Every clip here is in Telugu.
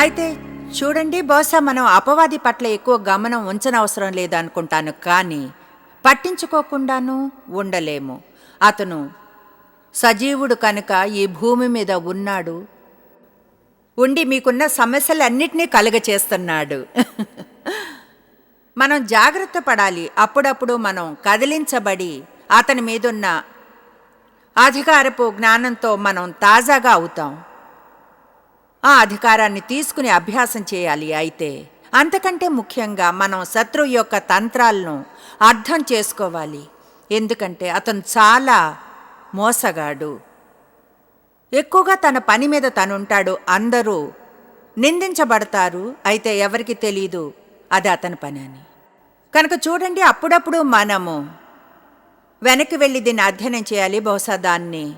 అయితే చూడండి బహుశా మనం అపవాది పట్ల ఎక్కువ గమనం ఉంచనవసరం లేదనుకుంటాను కానీ పట్టించుకోకుండాను ఉండలేము. అతను సజీవుడు కనుక ఈ భూమి మీద ఉన్నాడు ఉండి మీకున్న సమస్యలన్నిటినీ కలుగచేస్తున్నాడు. మనం జాగ్రత్త పడాలి. అప్పుడప్పుడు మనం కదిలించబడి అతని మీదున్న అధికారపు జ్ఞానంతో మనం తాజాగా అవుతాం. ఆ అధికారాన్ని తీసుకుని అభ్యాసం చేయాలి అయితే. అంతకంటే ముఖ్యంగా మనం శత్రువు యొక్క తంత్రాలను అర్థం చేసుకోవాలి. ఎందుకంటే అతను చాలా మోసగాడు. ఎక్కువగా తన పని మీద తనుంటాడు. అందరూ నిందించబడతారు. అయితే ఎవరికి తెలీదు. అది అతని పని అని. కనుక చూడండి అప్పుడప్పుడు మనము వెనక్కి వెళ్ళి దీన్ని అధ్యయనం చేయాలి. బహుశా దాన్ని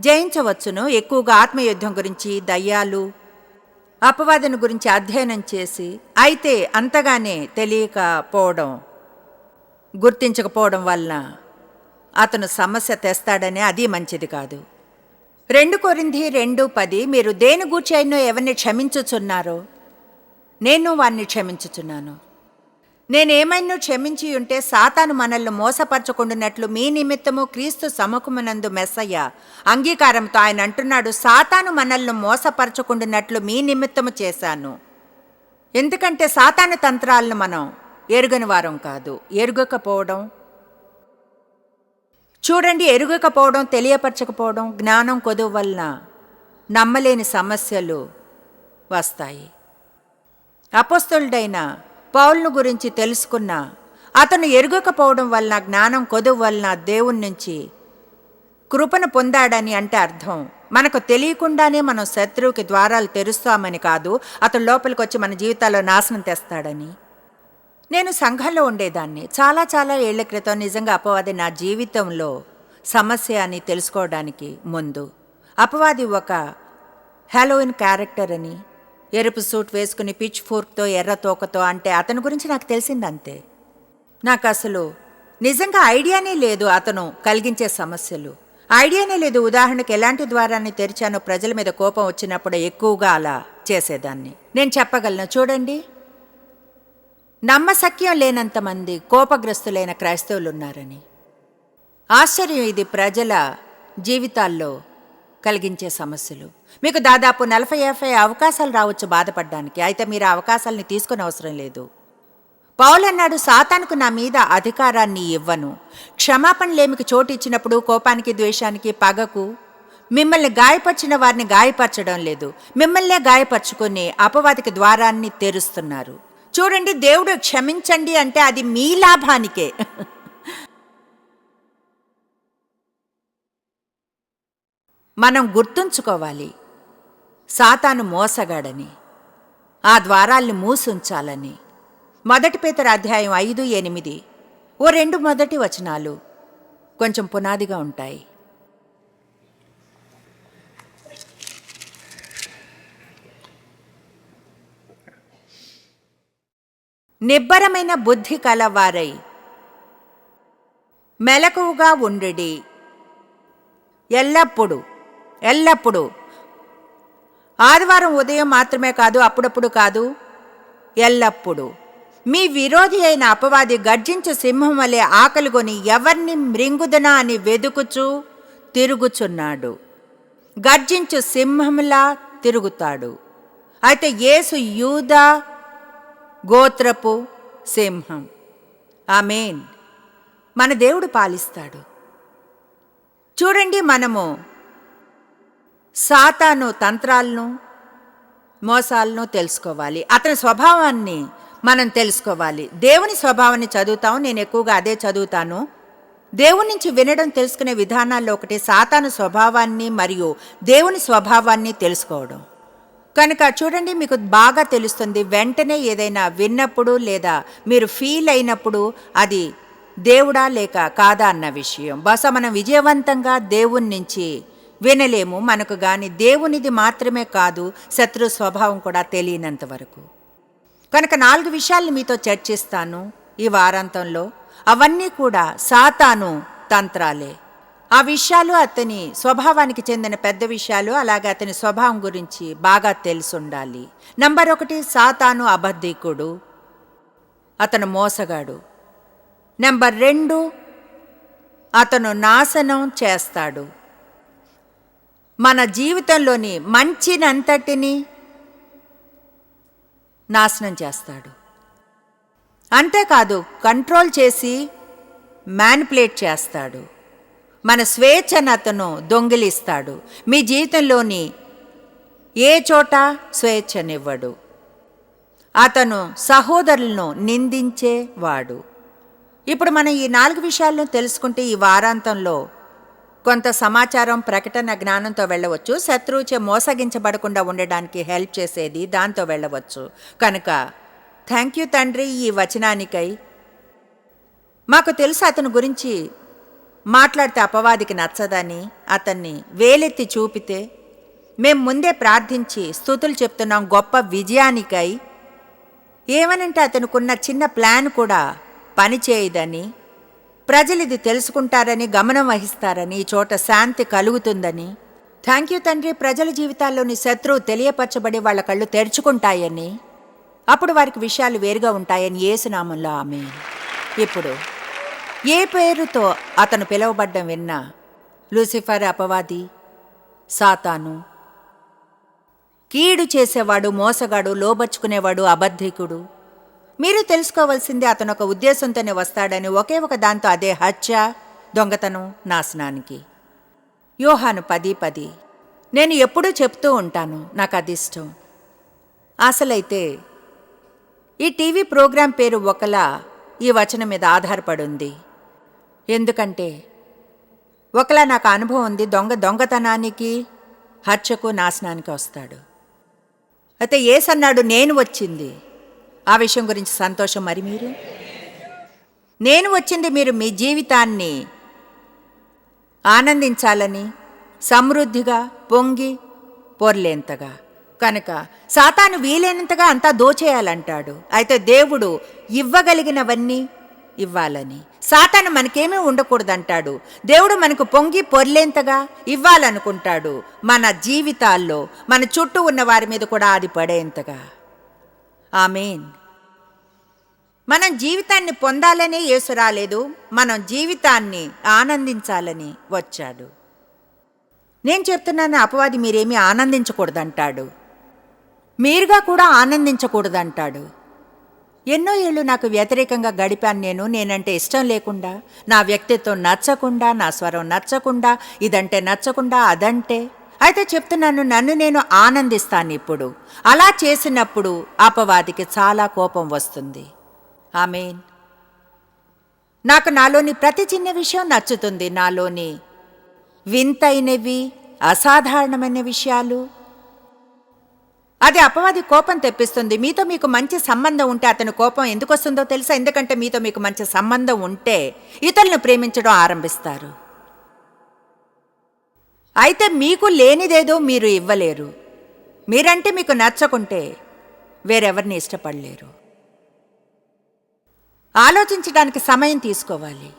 జయించవచ్చును. ఎక్కువగా ఆత్మయుద్ధం గురించి దయ్యాలు అపవాదన గురించి అధ్యయనం చేసి అయితే అంతగానే తెలియకపోవడం గుర్తించకపోవడం వలన అతను సమస్య తెస్తాడనే అది మంచిది కాదు. రెండు కొరింది రెండు పది మీరు దేని గూర్చి అయినో ఎవరిని క్షమించుచున్నారో నేను వారిని క్షమించుచున్నాను. నేనేమైనా క్షమించి ఉంటే సాతాను మనల్ని మోసపరచకుండానట్లు మీ నిమిత్తము క్రీస్తు సముఖమునందు మెస్సయ్య అంగీకారంతో ఆయన అంటున్నాడు సాతాను మనల్ని మోసపరచుకుంటున్నట్లు మీ నిమిత్తము చేశాను. ఎందుకంటే సాతాను తంత్రాలను మనం ఎరుగని వారం కాదు. ఎరుగకపోవడం చూడండి ఎరుగకపోవడం తెలియపరచకపోవడం జ్ఞానం కొదువు వలన నమ్మలేని సమస్యలు వస్తాయి. అపస్తులుడైన పౌల్ను గురించి తెలుసుకున్న అతను ఎరుగకపోవడం వలన జ్ఞానం కొదువు వలన దేవుని నుంచి కృపను పొందాడని అంటే అర్థం. మనకు తెలియకుండానే మనం శత్రువుకి ద్వారాలు తెరుస్తామని కాదు అతను లోపలికి వచ్చి మన జీవితాల్లో నాశనం తెస్తాడని. నేను సంఘంలో ఉండేదాన్ని. చాలా చాలా ఏళ్ళ క్రితం నిజంగా అపవాది నా జీవితంలో సమస్య అని తెలుసుకోవడానికి ముందు. అపవాది ఒక హ్యాలోయిన్ క్యారెక్టర్ అని ఎరుపు సూట్ వేసుకుని పిచ్ ఫోర్క్తో ఎర్ర తోకతో అంటే అతని గురించి నాకు తెలిసిందంతే. నాకు అసలు నిజంగా ఐడియానే లేదు అతను కలిగించే సమస్యలు. ఐడియానే లేదు ఉదాహరణకు ఎలాంటి ద్వారాన్ని తెరిచానో ప్రజల మీద కోపం వచ్చినప్పుడు ఎక్కువగా అలా చేసేదాన్ని. నేను చెప్పగలను చూడండి. నమ్మశక్యం లేనంతమంది కోపగ్రస్తులైన క్రైస్తవులు ఉన్నారని. ఆశ్చర్యం ఇది ప్రజల జీవితాల్లో. కలిగించే సమస్యలు. మీకు దాదాపు నలభై యాభై అవకాశాలు రావచ్చు బాధపడడానికి. అయితే మీరు ఆ అవకాశాలని తీసుకుని అవసరం లేదు. పౌలన్నాడు సాతానుకు నా మీద అధికారాన్ని ఇవ్వను. క్షమాపణ లేమికి చోటు ఇచ్చినప్పుడు కోపానికి ద్వేషానికి పగకు మిమ్మల్ని గాయపరిచిన వారిని గాయపరచడం లేదు. మిమ్మల్నే గాయపరుచుకుని అపవాదికి ద్వారాన్ని తెరుస్తున్నారు. చూడండి దేవుడు క్షమించండి అంటే అది మీ లాభానికే. మనం గుర్తుంచుకోవాలి. సాతాను మోసగాడని ఆ ద్వారాల్ని మూసుంచాలని. మొదటి పేతర అధ్యాయం ఐదు ఎనిమిది. ఓ రెండు మొదటి వచనాలు కొంచెం పునాదిగా ఉంటాయి. నిబ్బరమైన బుద్ధి కలవారై మెలకువగా ఉండుడి. ఎల్లప్పుడూ ఎల్లప్పుడూ. ఆదివారం ఉదయం మాత్రమే కాదు అప్పుడప్పుడు కాదు? ఎల్లప్పుడూ. మీ విరోధి అయిన అపవాది గర్జించు సింహం వలె ఆకలిగొని ఎవరిని మృంగుదనా అని వెదుకుచూ తిరుగుచున్నాడు. గర్జించు సింహంలా తిరుగుతాడు. అయితే యేసు యూదా గోత్రపు సింహం. ఆమెన్. మన దేవుడు పాలిస్తాడు. చూడండి మనము సాతాను తంత్రాలను మోసాలను తెలుసుకోవాలి. అతని స్వభావాన్ని మనం తెలుసుకోవాలి. దేవుని స్వభావాన్ని చదువుతాం నేను ఎక్కువగా అదే చదువుతాను. దేవుని నుంచి వినడం తెలుసుకునే విధానాల్లో ఒకటి సాతాను స్వభావాన్ని మరియు దేవుని స్వభావాన్ని తెలుసుకోవడం. కనుక చూడండి మీకు బాగా తెలుస్తుంది వెంటనే ఏదైనా విన్నప్పుడు లేదా మీరు ఫీల్ అయినప్పుడు అది దేవుడా లేక కాదా అన్న విషయం. బహుశా మనం విజయవంతంగా దేవుని నుంచి వినలేము. మనకు గాని దేవునిది మాత్రమే కాదు శత్రు స్వభావం కూడా తెలియనంత వరకు. కనుక నాలుగు విషయాలు మీతో చర్చిస్తాను ఈ వారాంతంలో. అవన్నీ కూడా సాతాను తంత్రాలే. ఆ విషయాలు అతని స్వభావానికి చెందిన పెద్ద విషయాలు అలాగే అతని స్వభావం గురించి బాగా తెలుసుండాలి. నంబర్ ఒకటి సాతాను అబద్ధికుడు. అతను మోసగాడు. నెంబర్ రెండు అతను నాశనం చేస్తాడు. మన జీవితంలోని మంచినంతటిని నాశనం చేస్తాడు. అంతేకాదు కంట్రోల్ చేసి మ్యానిపులేట్ చేస్తాడు. మన స్వేచ్ఛను అతను దొంగిలిస్తాడు. మీ జీవితంలోని ఏ చోట స్వేచ్ఛనివ్వడు. అతను సహోదరులను నిందించేవాడు. ఇప్పుడు మనం ఈ నాలుగు విషయాలను తెలుసుకుంటే ఈ వారాంతంలో కొంత సమాచారం ప్రకటన జ్ఞానంతో వెళ్ళవచ్చు. శత్రువుచే మోసగించబడకుండా ఉండడానికి హెల్ప్ చేసేది దాంతో వెళ్ళవచ్చు. కనుక థ్యాంక్ యూ తండ్రి ఈ వచనానికై. మాకు తెలుసు అతని గురించి మాట్లాడితే అపవాదికి నచ్చదని అతన్ని వేలెత్తి చూపితే మేం ముందే ప్రార్థించి స్థుతులు చెప్తున్నాం గొప్ప విజయానికై. ఏమనంటే అతనుకున్న చిన్న ప్లాన్ కూడా పనిచేయదని ప్రజలు ఇది తెలుసుకుంటారని గమనం వహిస్తారని ఈ చోట శాంతి కలుగుతుందని. థ్యాంక్ యూ తండ్రి ప్రజల జీవితాల్లోని శత్రువు తెలియపరచబడి వాళ్ళ కళ్ళు తెరుచుకుంటాయని. అప్పుడు వారికి విషయాలు వేరుగా ఉంటాయని ఏసునామంలో ఆమె ఇప్పుడు ఏ పేరుతో అతను పిలువబడ్డం విన్నా లూసిఫర్ అపవాది? సాతాను. కీడు చేసేవాడు మోసగాడు లోబర్చుకునేవాడు అబద్ధికుడు. మీరు తెలుసుకోవాల్సింది అతను ఒక ఉద్దేశంతోనే వస్తాడని ఒకే ఒక దాంతో అదే హత్య దొంగతనం నాశనానికి. యోహాను పది పది. నేను ఎప్పుడూ చెప్తూ ఉంటాను నాకు అది ఇష్టం అసలైతే ఈ టీవీ ప్రోగ్రాం పేరు ఒకలా ఈ వచనం మీద ఆధారపడుంది. ఎందుకంటే ఒకలా నాకు అనుభవం ఉంది దొంగ దొంగతనానికి హత్యకు నాశనానికి వస్తాడు. అయితే ఏసన్నాడు నేను వచ్చింది. ఆ విషయం గురించి సంతోషం మరి మీరు? నేను వచ్చింది మీరు మీ జీవితాన్ని ఆనందించాలని సమృద్ధిగా పొంగి పొర్లేంతగా. కనుక సాతాను వీలైనంతగా అంతా దోచేయాలంటాడు. అయితే దేవుడు ఇవ్వగలిగినవన్నీ ఇవ్వాలని. సాతాను మనకేమీ ఉండకూడదంటాడు. దేవుడు మనకు పొంగి పొర్లేంతగా ఇవ్వాలనుకుంటాడు. మన జీవితాల్లో మన చుట్టూ ఉన్న వారి మీద కూడా అది పడేంతగా. ఆమెన్. మనం జీవితాన్ని పొందాలనే యేసు రాలేదు మనం జీవితాన్ని ఆనందించాలని వచ్చాడు. నేను చెప్తున్నాను అపవాది మీరేమీ ఆనందించకూడదంటాడు. మీరుగా కూడా ఆనందించకూడదంటాడు. ఎన్నో ఏళ్ళు నాకు వ్యతిరేకంగా గడిపాను నేను నేనంటే ఇష్టం లేకుండా నా వ్యక్తిత్వం నచ్చకుండా నా స్వరం నచ్చకుండా ఇదంటే నచ్చకుండా అదంటే. అయితే చెప్తున్నాను నన్ను నేను ఆనందిస్తాను ఇప్పుడు. అలా చేసినప్పుడు అపవాదికి చాలా కోపం వస్తుంది. ఆమెన్. నాకు నాలోని ప్రతి చిన్న విషయం నచ్చుతుంది. నాలోని వింతైనవి అసాధారణమైన విషయాలు. అది అపవాది కోపం తెప్పిస్తుంది. మీతో మీకు మంచి సంబంధం ఉంటే అతని కోపం ఎందుకు వస్తుందో తెలుసా? ఎందుకంటే మీతో మీకు మంచి సంబంధం ఉంటే ఇతరులను ప్రేమించడం ఆరంభిస్తారు. అయితే మీకు లేనిదేదో మీరు ఇవ్వలేరు. మీరంటే మీకు నచ్చకుంటే వేరెవరిని ఇష్టపడలేరు. ఆలోచించడానికి సమయం తీసుకోవాలి.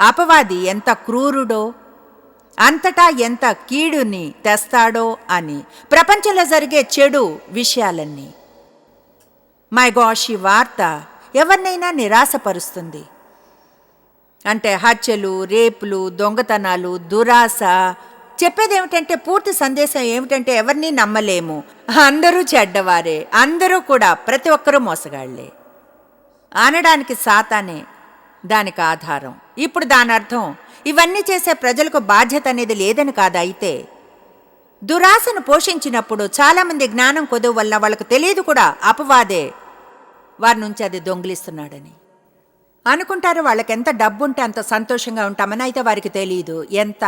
అపవాది ఎంత క్రూరుడో అంతటా ఎంత కీడుని తెస్తాడో అని. ప్రపంచంలో జరిగే చెడు విషయాలన్నీ. మై గాష్ ఈ వార్త ఎవరినైనా నిరాశపరుస్తుంది. అంటే హత్యలు రేపులు దొంగతనాలు దురాశ. చెప్పేదేమిటంటే పూర్తి సందేశం ఏమిటంటే ఎవరిని నమ్మలేము. అందరూ చెడ్డవారే. అందరూ కూడా ప్రతి ఒక్కరూ మోసగాళ్ళే. అనడానికి సాతానే దానికి ఆధారం. ఇప్పుడు దాని అర్థం ఇవన్నీ చేసే ప్రజలకు బాధ్యత అనేది లేదని కాదు అయితే? దురాశను పోషించినప్పుడు చాలామంది జ్ఞానం కొదువు వల్ల వాళ్ళకు తెలియదు కూడా అపవాదే. వారి నుంచి అది దొంగిలిస్తున్నాడని. అనుకుంటారు వాళ్ళకి ఎంత డబ్బుంటే అంత సంతోషంగా ఉంటామని అయితే వారికి తెలియదు ఎంత?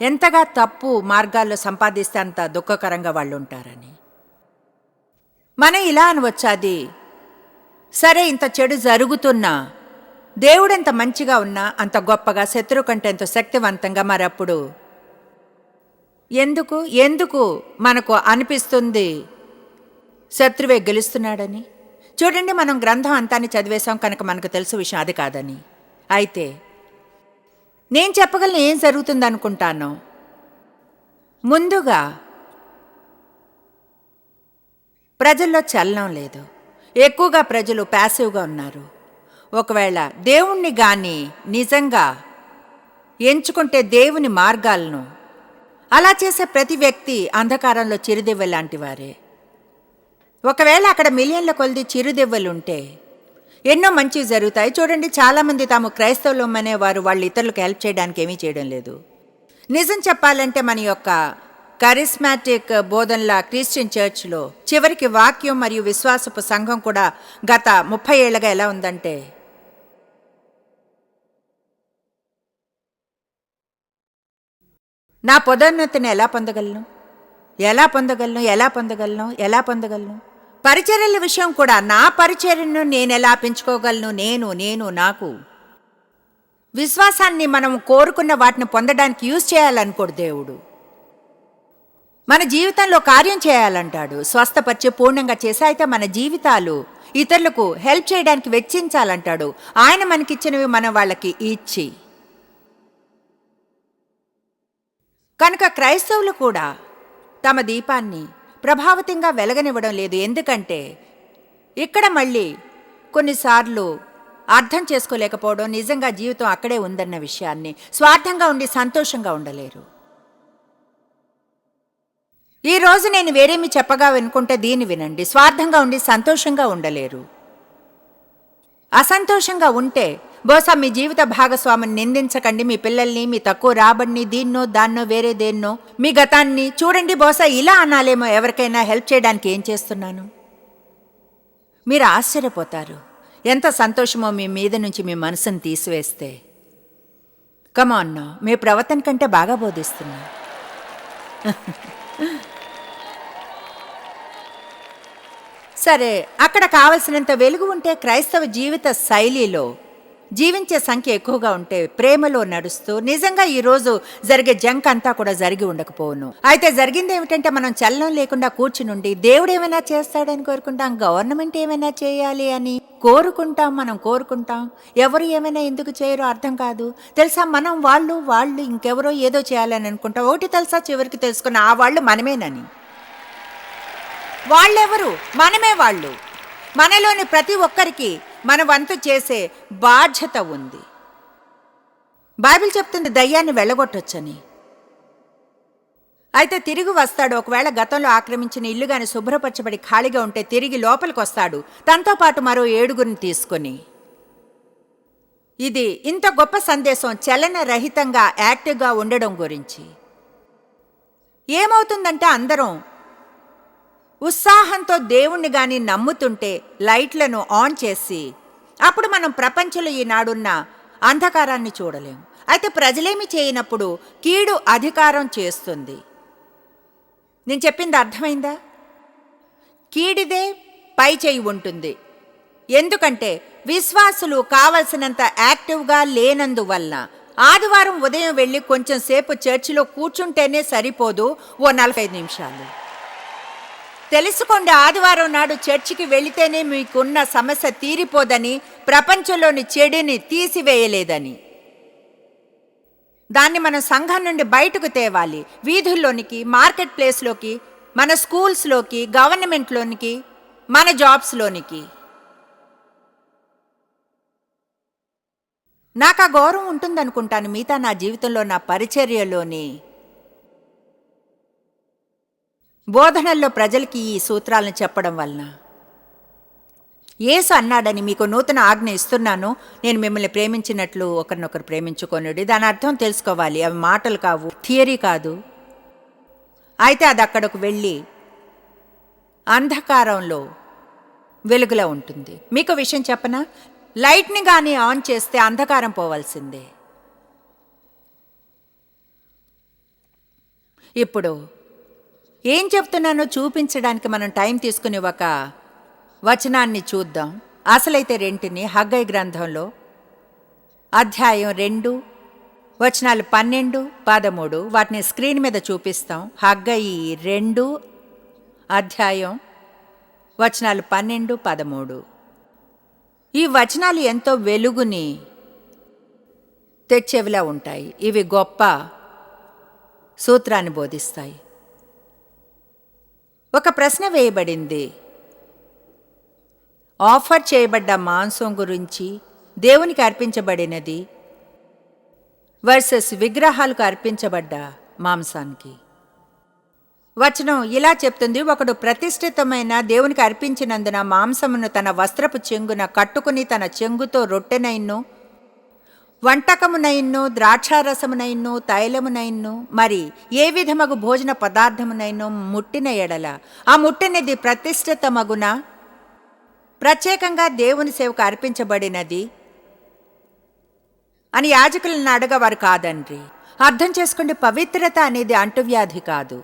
ఎంతగా తప్పు మార్గాల్లో సంపాదిస్తే అంత దుఃఖకరంగా వాళ్ళు ఉంటారని మనం ఇలా అనవచ్చు అది? సరే ఇంత చెడు జరుగుతున్నా. దేవుడెంత మంచిగా ఉన్నా అంత గొప్పగా శత్రువు కంటే ఎంతో శక్తివంతంగా మరప్పుడు. ఎందుకు? ఎందుకు మనకు అనిపిస్తుంది? శత్రువే గెలుస్తున్నాడని. చూడండి మనం గ్రంథం అంతాన్ని చదివేశాం కనుక మనకు తెలుసు విషయం అది కాదని. అయితే నేను చెప్పగలను ఏం జరుగుతుందనుకుంటాను? ముందుగా ప్రజల్లో చలనం లేదు. ఎక్కువగా ప్రజలు ప్యాసివ్గా ఉన్నారు. ఒకవేళ దేవుణ్ణి గాని నిజంగా ఎంచుకుంటే దేవుని మార్గాలను అలా చేసే ప్రతి వ్యక్తి అంధకారంలో చిరుదివ్వ లాంటి వారే. ఒకవేళ అక్కడ మిలియన్ల కొలది చిరుదెవ్వలుంటే ఎన్నో మంచివి జరుగుతాయి. చూడండి చాలామంది తాము క్రైస్తవులు అనేవారు వాళ్ళు ఇతరులకు హెల్ప్ చేయడానికి ఏమీ చేయడం లేదు. నిజం చెప్పాలంటే మన యొక్క కరిస్మాటిక్ బోధనల క్రిస్టియన్ చర్చ్లో చివరికి వాక్యం మరియు విశ్వాసపు సంఘం కూడా గత ముప్పై ఏళ్ళగా ఎలా ఉందంటే నా పదోన్నతిని ఎలా పొందగలను? ఎలా పొందగలను? ఎలా పొందగలను? ఎలా పొందగలను? పరిచర్యల విషయం కూడా నా పరిచర్యను నేను ఎలా పెంచుకోగలను? నేను నేను నాకు. విశ్వాసాన్ని మనం కోరుకున్న వాటిని పొందడానికి యూజ్ చేయాలనుకోడు దేవుడు. మన జీవితంలో కార్యం చేయాలంటాడు. స్వస్థపరిచే పూర్ణంగా చేసే అయితే మన జీవితాలు ఇతరులకు హెల్ప్ చేయడానికి వెచ్చించాలంటాడు. ఆయన మనకిచ్చినవి మనం వాళ్ళకి ఇచ్చి. కనుక క్రైస్తవులు కూడా తమ దీపాన్ని ప్రభావితంగా వెలగనివ్వడం లేదు. ఎందుకంటే ఇక్కడ మళ్ళీ కొన్నిసార్లు అర్థం చేసుకోలేకపోవడం నిజంగా జీవితం అక్కడే ఉందన్న విషయాన్ని స్వార్థంగా ఉండి సంతోషంగా ఉండలేరు. ఈ రోజు నేను వేరేమి చెప్పగా వినుకుంటే దీన్ని వినండి. స్వార్థంగా ఉండి సంతోషంగా ఉండలేరు. అసంతోషంగా ఉంటే బహుశా మీ జీవిత భాగస్వామిని నిందించకండి. మీ పిల్లల్ని మీ తక్కువ రాబడిని దీన్నో దాన్నో వేరే దేన్నో మీ గతాన్ని చూడండి. బహుశా ఇలా అనాలేమో ఎవరికైనా హెల్ప్ చేయడానికి ఏం చేస్తున్నాను? మీరు ఆశ్చర్యపోతారు. ఎంత సంతోషమో మీ మీద నుంచి మీ మనసును తీసివేస్తే. కమాన్ మీ ప్రవర్తన కంటే బాగా బోధిస్తున్నా. సరే అక్కడ కావలసినంత వెలుగు ఉంటే క్రైస్తవ జీవిత శైలిలో జీవించే సంఖ్య ఎక్కువగా ఉంటే ప్రేమలో నడుస్తూ నిజంగా ఈరోజు జరిగే జంక్ అంతా కూడా జరిగి ఉండకపోవును. అయితే జరిగింది ఏమిటంటే మనం చలనం లేకుండా కూర్చునుండి దేవుడు ఏమైనా చేస్తాడని కోరుకుంటాం గవర్నమెంట్ ఏమైనా చేయాలి అని కోరుకుంటాం మనం కోరుకుంటాం. ఎవరు ఏమైనా ఎందుకు చేయరో అర్థం కాదు. తెలుసా మనం వాళ్ళు వాళ్ళు ఇంకెవరో ఏదో చేయాలని అనుకుంటాం. ఒకటి తెలుసా చివరికి తెలుసుకున్న ఆ వాళ్ళు మనమేనని. వాళ్ళెవరు? మనమే వాళ్ళు. మనలోని ప్రతి ఒక్కరికి మన వంతు చేసే బాధ్యత ఉంది. బైబిల్ చెప్తుంది దయ్యాన్ని వెళ్ళగొట్టొచ్చని. అయితే తిరిగి వస్తాడు. ఒకవేళ గతంలో ఆక్రమించిన ఇల్లు గాని శుభ్రపరచబడి ఖాళీగా ఉంటే తిరిగి లోపలికి వస్తాడు. తనతో పాటు మరో ఏడుగురిని తీసుకొని. ఇది ఇంత గొప్ప సందేశం చలనరహితంగా యాక్టివ్గా ఉండడం గురించి. ఏమవుతుందంటే అందరం ఉత్సాహంతో దేవుణ్ణి గాని నమ్ముతుంటే లైట్లను ఆన్ చేసి అప్పుడు మనం ప్రపంచంలో ఈనాడున్న అంధకారాన్ని చూడలేం. అయితే ప్రజలేమి చేయనప్పుడు కీడు అధికారం చేస్తుంది. నేను చెప్పింది అర్థమైందా? కీడిదే పై చేయి ఉంటుంది. ఎందుకంటే విశ్వాసులు కావలసినంత యాక్టివ్గా లేనందువల్ల ఆదివారం ఉదయం వెళ్ళి కొంచెం సేపు చర్చిలో కూర్చుంటేనే సరిపోదు ఓ నలభై నిమిషాలు. తెలుసుకోండి ఆదివారం నాడు చర్చికి వెళితేనే మీకున్న సమస్య తీరిపోదని ప్రపంచంలోని చెడుని తీసివేయలేదని. దాన్ని మనం సంఘం నుండి బయటకు తేవాలి. వీధుల్లోనికి మార్కెట్ ప్లేస్లోకి మన స్కూల్స్లోకి గవర్నమెంట్లోనికి మన జాబ్స్లోనికి. నాకు ఆ గౌరవం ఉంటుందనుకుంటాను మిగతా నా జీవితంలో నా పరిచర్యలోని. బోధనల్లో ప్రజలకి ఈ సూత్రాలను చెప్పడం వలన. యేసు అన్నాడని మీకు నూతన ఆజ్ఞ ఇస్తున్నాను. నేను మిమ్మల్ని ప్రేమించినట్లు ఒకరినొకరు ప్రేమించుకొనుడు. దాని అర్థం తెలుసుకోవాలి. అవి మాటలు కావు థియరీ కాదు. అయితే అది అక్కడకు వెళ్ళి అంధకారంలో వెలుగులా ఉంటుంది. మీకు విషయం చెప్పనా? లైట్ని కానీ ఆన్ చేస్తే అంధకారం పోవాల్సిందే. ఇప్పుడు ఏం చెప్తున్నానో చూపించడానికి మనం టైం తీసుకుని ఒక వచనాన్ని చూద్దాం. అసలైతే రెంటిని హగ్గై గ్రంథంలో అధ్యాయం రెండు వచనాలు పన్నెండు పదమూడు వాటిని స్క్రీన్ మీద చూపిస్తాం. హగ్గయి రెండు అధ్యాయం వచనాలు పన్నెండు పదమూడు. ఈ వచనాలు ఎంతో వెలుగుని తెచ్చేవిలా ఉంటాయి. ఇవి గొప్ప సూత్రాన్ని బోధిస్తాయి. ఒక ప్రశ్న వేయబడింది. ఆఫర్ చేయబడ్డ మాంసం గురించి దేవునికి అర్పించబడినది వర్సెస్ విగ్రహాలకు అర్పించబడ్డ మాంసానికి. వచనం ఇలా చెప్తుంది ఒకడు ప్రతిష్ఠితమైన దేవునికి అర్పించినందున మాంసమును తన వస్త్రపు చెంగున కట్టుకుని తన చెంగుతో రొట్టెనైన్ను వంటకమునైన్ను ద్రాక్షారసమునైన్ను తైలమునైన్ను మరి ఏ విధమగు భోజన పదార్థమునైన్ను ముట్టిన ఎడల. ఆ ముట్టినది ప్రతిష్ఠితమగున? ప్రత్యేకంగా దేవుని సేవకు అర్పించబడినది అని యాజకులను అడగవారు కాదండ్రి. అర్థం చేసుకోండి పవిత్రత అనేది అంటువ్యాధి కాదు.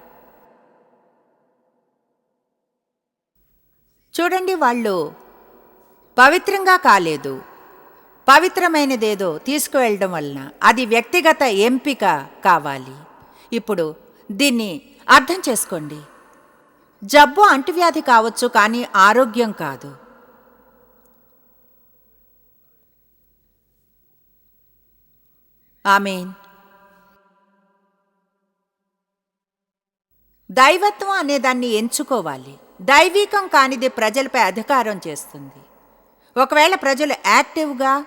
చూడండి వాళ్ళు పవిత్రంగా కాలేదు. పవిత్రమైనదేదో తీసుకువెళ్ళడం వలన అది వ్యక్తిగత ఎంపిక కావాలి. ఇప్పుడు దీన్ని అర్థం చేసుకోండి. జబ్బు అంటువ్యాధి కావచ్చు కానీ ఆరోగ్యం కాదు. ఆమెన్. దైవత్వం అనే దాన్ని ఎంచుకోవాలి. దైవికం కానిది ప్రజలపై అధికారం చేస్తుంది. ఒకవేళ ప్రజలు యాక్టివ్గా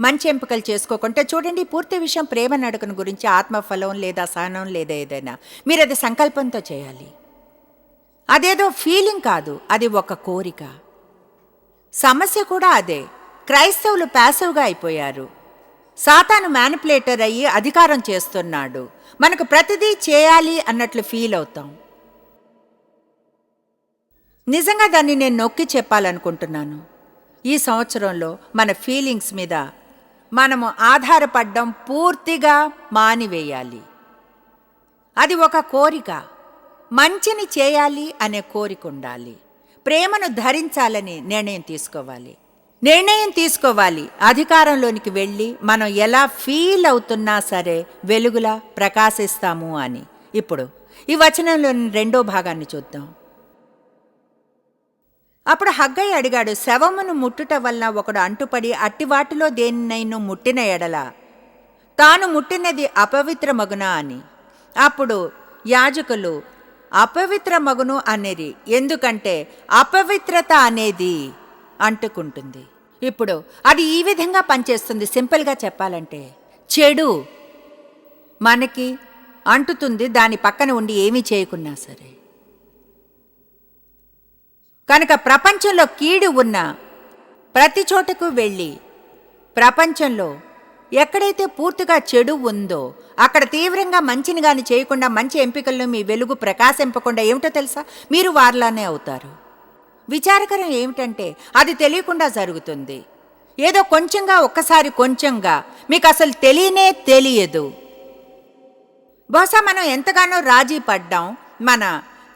మంచి ఎంపికలు చేసుకోకుంటే చూడండి పూర్తి విషయం ప్రేమ నడకను గురించి ఆత్మఫలం లేదా సహనం లేదా ఏదైనా. మీరు అది సంకల్పంతో చేయాలి. అదేదో ఫీలింగ్ కాదు అది ఒక కోరిక. సమస్య కూడా అదే. క్రైస్తవులు ప్యాసివ్గా అయిపోయారు. సాతాను మ్యానిపులేటర్ అయ్యి అధికారం చేస్తున్నాడు. మనకు ప్రతిదీ చేయాలి అన్నట్లు ఫీల్ అవుతాం. నిజంగా దాన్ని నేను నొక్కి చెప్పాలనుకుంటున్నాను. ఈ సంవత్సరంలో మన ఫీలింగ్స్ మీద మనము ఆధారపడ్డం పూర్తిగా మానివేయాలి. అది ఒక కోరిక. మంచిని చేయాలి అనే కోరిక ఉండాలి. ప్రేమను ధరించాలని నిర్ణయం తీసుకోవాలి. నిర్ణయం తీసుకోవాలి. అధికారంలోనికి వెళ్ళి మనం ఎలా ఫీల్ అవుతున్నా సరే వెలుగులా ప్రకాశిస్తాము అని. ఇప్పుడు ఈ వచనంలోని రెండో భాగాన్ని చూద్దాం. అప్పుడు హగ్గయ్య అడిగాడు శవమును ముట్టుట వలన ఒకడు అంటుపడి అట్టివాటిలో దేనినైనా ముట్టిన ఎడల. తాను ముట్టినది అపవిత్ర మగునా అని. అప్పుడు యాజకులు అపవిత్ర మగును అనేది ఎందుకంటే అపవిత్రత అనేది అంటుకుంటుంది. ఇప్పుడు అది ఈ విధంగా పనిచేస్తుంది సింపుల్గా చెప్పాలంటే. చెడు మనకి అంటుతుంది దాని పక్కన ఉండి ఏమీ చేయకున్నా సరే. కనుక ప్రపంచంలో కీడు ఉన్న ప్రతి చోటకు వెళ్ళి ప్రపంచంలో ఎక్కడైతే పూర్తిగా చెడు ఉందో అక్కడ తీవ్రంగా మంచిని గాని చేయకుండా మంచి ఎంపికలను మీ వెలుగు ప్రకాశింపకుండా ఏమిటో తెలుసా? మీరు వారిలానే అవుతారు. విచారకరం ఏమిటంటే అది తెలియకుండా జరుగుతుంది. ఏదో కొంచెంగా ఒక్కసారి కొంచెంగా మీకు అసలు తెలియనే తెలియదు. బహుశా మనం ఎంతగానో రాజీ పడ్డాం మన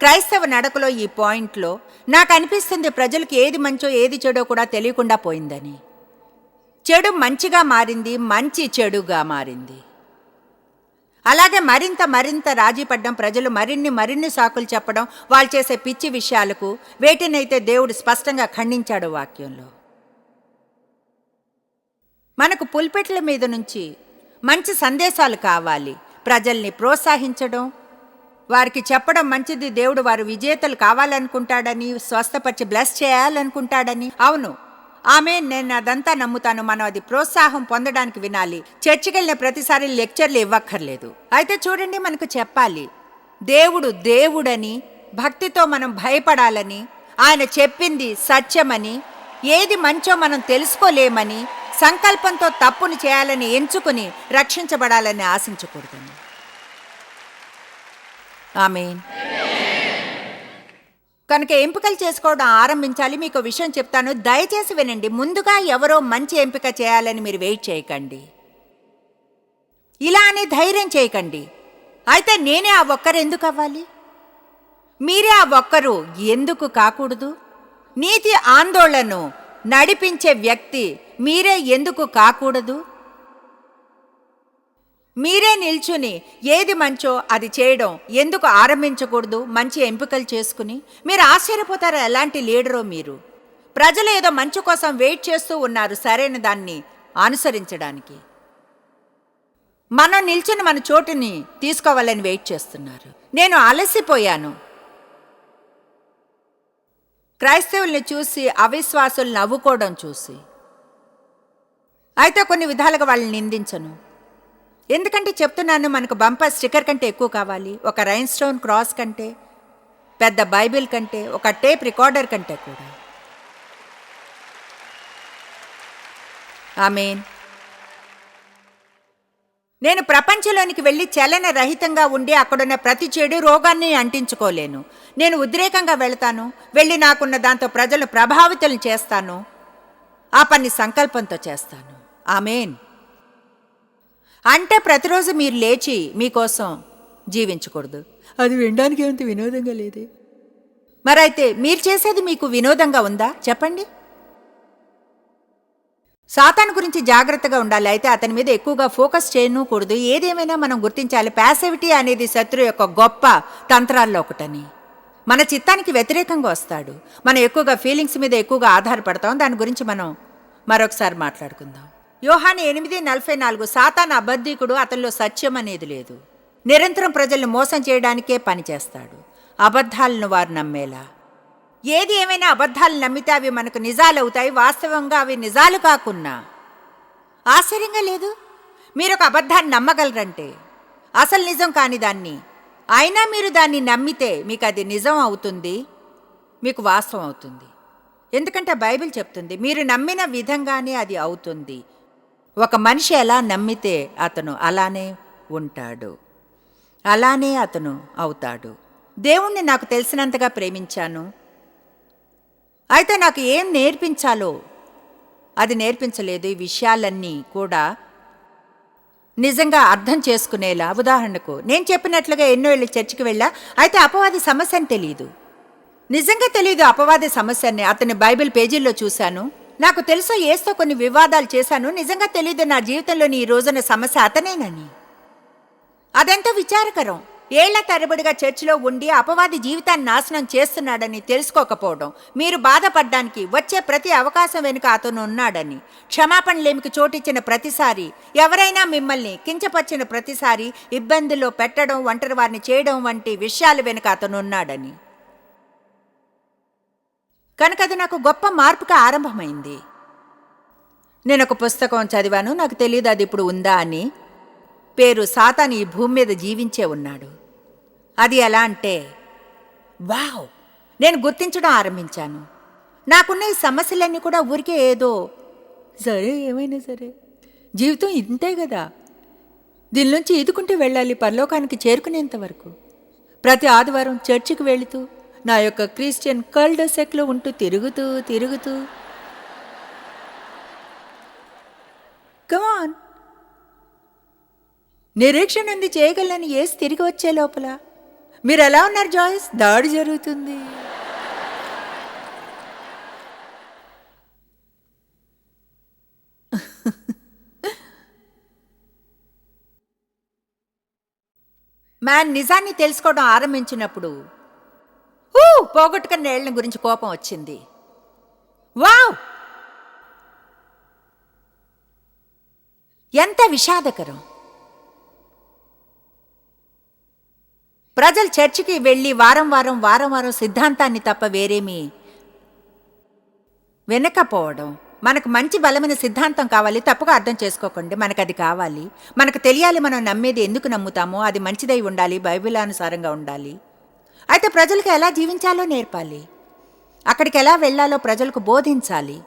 క్రైస్తవ నడకలో ఈ పాయింట్లో నాకు అనిపిస్తుంది ప్రజలకు ఏది మంచో ఏది చెడో కూడా తెలియకుండా పోయిందని. చెడు మంచిగా మారింది మంచి చెడుగా మారింది. అలాగే మరింత మరింత రాజీ పడ్డం ప్రజలు మరిన్ని మరిన్ని సాకులు చెప్పడం వాళ్ళు చేసే పిచ్చి విషయాలకు వేటినైతే దేవుడు స్పష్టంగా ఖండించాడు వాక్యంలో. మనకు పుల్పెట్ల మీద నుంచి మంచి సందేశాలు కావాలి. ప్రజల్ని ప్రోత్సహించడం వారికి చెప్పడం మంచిది. దేవుడు వారు విజేతలు కావాలనుకుంటాడని స్వస్థపరిచి బ్లెస్ చేయాలనుకుంటాడని. అవును. ఆమె నేను అదంతా నమ్ముతాను. మనం అది ప్రోత్సాహం పొందడానికి వినాలి. చర్చికి వెళ్ళిన ప్రతిసారి లెక్చర్లు ఇవ్వక్కర్లేదు. అయితే చూడండి మనకు చెప్పాలి. దేవుడు దేవుడని భక్తితో మనం భయపడాలని ఆయన చెప్పింది సత్యమని ఏది మంచో మనం తెలుసుకోలేమని సంకల్పంతో తప్పును చేయాలని ఎంచుకుని రక్షించబడాలని ఆశించకూడదని ఆమెన్. కనుక ఎంపికలు చేసుకోవడం ఆరంభించాలి. మీకు విషయం చెప్తాను. దయచేసి వినండి. ముందుగా ఎవరో మంచి ఎంపిక చేయాలని మీరు వెయిట్ చేయకండి. ఇలా అని ధైర్యం చేయకండి. అయితే నేనే ఆ ఒక్కరు ఎందుకు అవ్వాలి? మీరే ఆ ఒక్కరు ఎందుకు కాకూడదు? నీతి ఆందోళనను నడిపించే వ్యక్తి మీరే ఎందుకు కాకూడదు? మీరే నిల్చుని ఏది మంచో అది చేయడం ఎందుకు ఆరంభించకూడదు? మంచి ఎంపికలు చేసుకుని. మీరు ఆశ్చర్యపోతారు ఎలాంటి లీడరో మీరు? ప్రజలు ఏదో మంచి కోసం వెయిట్ చేస్తూ ఉన్నారు సరైన దాన్ని అనుసరించడానికి. మనం నిల్చుని మన చోటుని తీసుకోవాలని వెయిట్ చేస్తున్నారు. నేను అలసిపోయాను. క్రైస్తవుల్ని చూసి అవిశ్వాసులు నవ్వుకోవడం చూసి. అయితే కొన్ని విధాలుగా వాళ్ళని నిందించను. ఎందుకంటే చెప్తున్నాను మనకు బంపర్ స్టిక్కర్ కంటే ఎక్కువ కావాలి. ఒక రైన్ స్టోన్ క్రాస్ కంటే పెద్ద బైబిల్ కంటే ఒక టేప్ రికార్డర్ కంటే కూడా. ఆమెన్. నేను ప్రపంచంలోనికి వెళ్ళి చలన రహితంగా ఉండి అక్కడున్న ప్రతి చెడు రోగాన్ని అంటించుకోలేను. నేను ఉద్రేకంగా వెళతాను వెళ్ళి నాకున్న దాంతో ప్రజలు ప్రభావితులను చేస్తాను ఆ పని సంకల్పంతో చేస్తాను. ఆమెన్. అంటే ప్రతిరోజు మీరు లేచి మీకోసం జీవించకూడదు. అది వినడానికి ఏమంత వినోదంగా లేదే. మరైతే మీరు చేసేది మీకు వినోదంగా ఉందా? చెప్పండి. సాతాను గురించి జాగ్రత్తగా ఉండాలి. అయితే అతని మీద ఎక్కువగా ఫోకస్ చేయనూకూడదు. ఏదేమైనా మనం గుర్తించాలి. ప్యాసివిటీ అనేది శత్రు యొక్క గొప్ప తంత్రాల్లో ఒకటని. మన చిత్తానికి వ్యతిరేకంగా వస్తాడు. మనం ఎక్కువగా ఫీలింగ్స్ మీద ఎక్కువగా ఆధారపడతాం. దాని గురించి మనం మరొకసారి మాట్లాడుకుందాం. యోహాను ఎనిమిది నలభై నాలుగు సాతాన్ అబద్ధికుడు అతనిలో సత్యం అనేది లేదు. నిరంతరం ప్రజల్ని మోసం చేయడానికే పనిచేస్తాడు అబద్ధాలను వారు నమ్మేలా? ఏది ఏమైనా అబద్ధాలు నమ్మితే అవి మనకు నిజాలవుతాయి వాస్తవంగా అవి నిజాలు కాకున్నా? ఆశ్చర్యంగా లేదు? మీరు ఒక అబద్ధాన్ని నమ్మగలరంటే? అసలు నిజం కాని దాన్ని. అయినా మీరు దాన్ని నమ్మితే మీకు అది నిజం అవుతుంది మీకు వాస్తవం అవుతుంది. ఎందుకంటే బైబిల్ చెప్తుంది మీరు నమ్మిన విధంగానే అది అవుతుంది. ఒక మనిషి ఎలా నమ్మితే అతను అలానే ఉంటాడు. అలానే అతను అవుతాడు. దేవుణ్ణి నాకు తెలిసినంతగా ప్రేమించాను. అయితే నాకు ఏం నేర్పించాలో అది నేర్పించలేదు. ఈ విషయాలన్నీ కూడా నిజంగా అర్థం చేసుకునేలా ఉదాహరణకు నేను చెప్పినట్లుగా ఎన్నో ఏళ్ళు చర్చికి వెళ్ళా అయితే అపవాది సమస్య అని తెలియదు నిజంగా తెలియదు అపవాది సమస్యని. అతని బైబిల్ పేజీల్లో చూశాను. నాకు తెలుసో ఏస్తో కొన్ని వివాదాలు చేశాను. నిజంగా తెలియదు నా జీవితంలోని ఈ రోజున సమస్య అతనేనని. అదెంతో విచారకరం. ఏళ్ళ తరబడిగా చర్చిలో ఉండి అపవాది జీవితాన్ని నాశనం చేస్తున్నాడని తెలుసుకోకపోవడం. మీరు బాధపడ్డానికి వచ్చే ప్రతి అవకాశం వెనుక అతను ఉన్నాడని. క్షమాపణలేమికి చోటిచ్చిన ప్రతిసారి ఎవరైనా మిమ్మల్ని కించపరిచిన ప్రతిసారి ఇబ్బందుల్లో పెట్టడం ఒంటరి వారిని చేయడం వంటి విషయాల వెనుక అతను ఉన్నాడని. కనుక అది నాకు గొప్ప మార్పుగా ఆరంభమైంది. నేను ఒక పుస్తకం చదివాను నాకు తెలియదు అది ఇప్పుడు ఉందా అని. పేరు సాతాన్ ఈ భూమి మీద జీవించే ఉన్నాడు. అది ఎలా అంటే వావ్! నేను గుర్తించడం ఆరంభించాను. నాకున్న ఈ సమస్యలన్నీ కూడా ఊరికే ఏదో సరే ఏమైనా సరే. జీవితం ఇంతే కదా. దీని నుంచి ఈదుకుంటూ వెళ్ళాలి పరలోకానికి చేరుకునేంత వరకు. ప్రతి ఆదివారం చర్చికి వెళుతూ నా యొక్క క్రిస్టియన్ కల్డ్ సెక్లో ఉంటూ తిరుగుతూ తిరుగుతూ. కమాన్ నిరీక్షణ ఉంది చేయగలని ఏసి తిరిగి వచ్చే లోపల. మీరు ఎలా ఉన్నారు జాయిస్? దాడి జరుగుతుంది. మ్యాన్ నిజాన్ని తెలుసుకోవడం ఆరంభించినప్పుడు పోగొట్టుకున్న ఏళ్ళ గురించి కోపం వచ్చింది. వావ్! ఎంత విషాదకరం. ప్రజలు చర్చికి వెళ్ళి వారం వారం వారం వారం సిద్ధాంతాన్ని తప్ప వేరేమీ వినకపోవడం మనకు మంచి బలమైన సిద్ధాంతం కావాలి తప్పుగా అర్థం చేసుకోకండి మనకు అది కావాలి. మనకు తెలియాలి మనం నమ్మేది ఎందుకు నమ్ముతామో అది మంచిదై ఉండాలి బైబిల్ అనుసారంగా ఉండాలి. అయితే ప్రజలకు ఎలా జీవించాలో నేర్పాలి. అక్కడికి ఎలా వెళ్ళాలో ప్రజలకు బోధించాలి.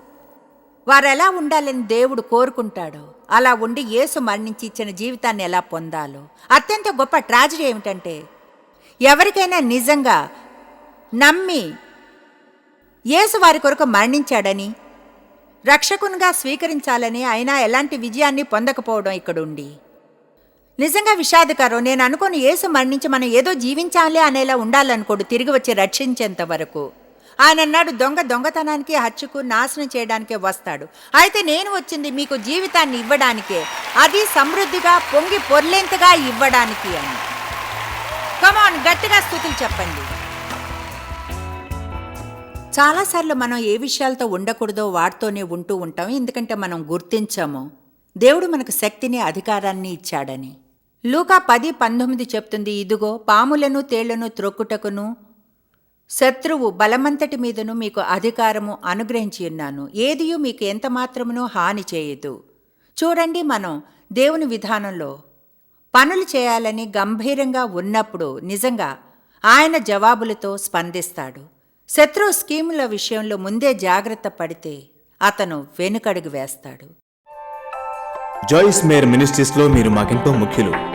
వారు ఎలా ఉండాలని దేవుడు కోరుకుంటాడో అలా ఉండి యేసు మరణించి ఇచ్చిన జీవితాన్ని ఎలా పొందాలో. అత్యంత గొప్ప ట్రాజడీ ఏమిటంటే ఎవరికైనా నిజంగా నమ్మి యేసు వారి కొరకు మరణించాడని రక్షకునిగా స్వీకరించాలని అయినా ఎలాంటి విజయాన్ని పొందకపోవడం ఇక్కడుండి నిజంగా విషాదకరం. నేను అనుకుని యేసు మరణించి మనం ఏదో జీవించాలి అనేలా ఉండాలనుకోడు తిరిగి వచ్చి రక్షించేంత వరకు. ఆయన అన్నాడు దొంగ దొంగతనానికి హత్యకు నాశనం చేయడానికే వస్తాడు. అయితే నేను వచ్చింది మీకు జీవితాన్ని ఇవ్వడానికే. అది సమృద్ధిగా పొంగి పొర్లేంతగా ఇవ్వడానికి అని. కమాన్ గట్టిగా స్థుతులు చెప్పండి. చాలాసార్లు మనం ఏ విషయాలతో ఉండకూడదో వాటితోనే ఉంటూ ఉంటాం. ఎందుకంటే మనం గుర్తించము. దేవుడు మనకు శక్తిని అధికారాన్ని ఇచ్చాడని. లూకా పది పంతొమ్మిది చెప్తుంది ఇదిగో పాములను తేళ్ళను త్రొక్కుటకును శత్రువు బలమంతటి మీదను మీకు అధికారము అనుగ్రహించి ఉన్నాను. ఏదియు మీకు ఎంత మాత్రమునో హాని చేయదు. చూడండి మనం దేవుని విధానంలో పనులు చేయాలని గంభీరంగా ఉన్నప్పుడు నిజంగా ఆయన జవాబులతో స్పందిస్తాడు. శత్రు స్కీముల విషయంలో ముందే జాగ్రత్త పడితే అతను వెనుకడుగు వేస్తాడు. జాయిస్ మేర్ మినిస్ట్రీస్లో మీరు మాకెంతో ముఖ్యులు.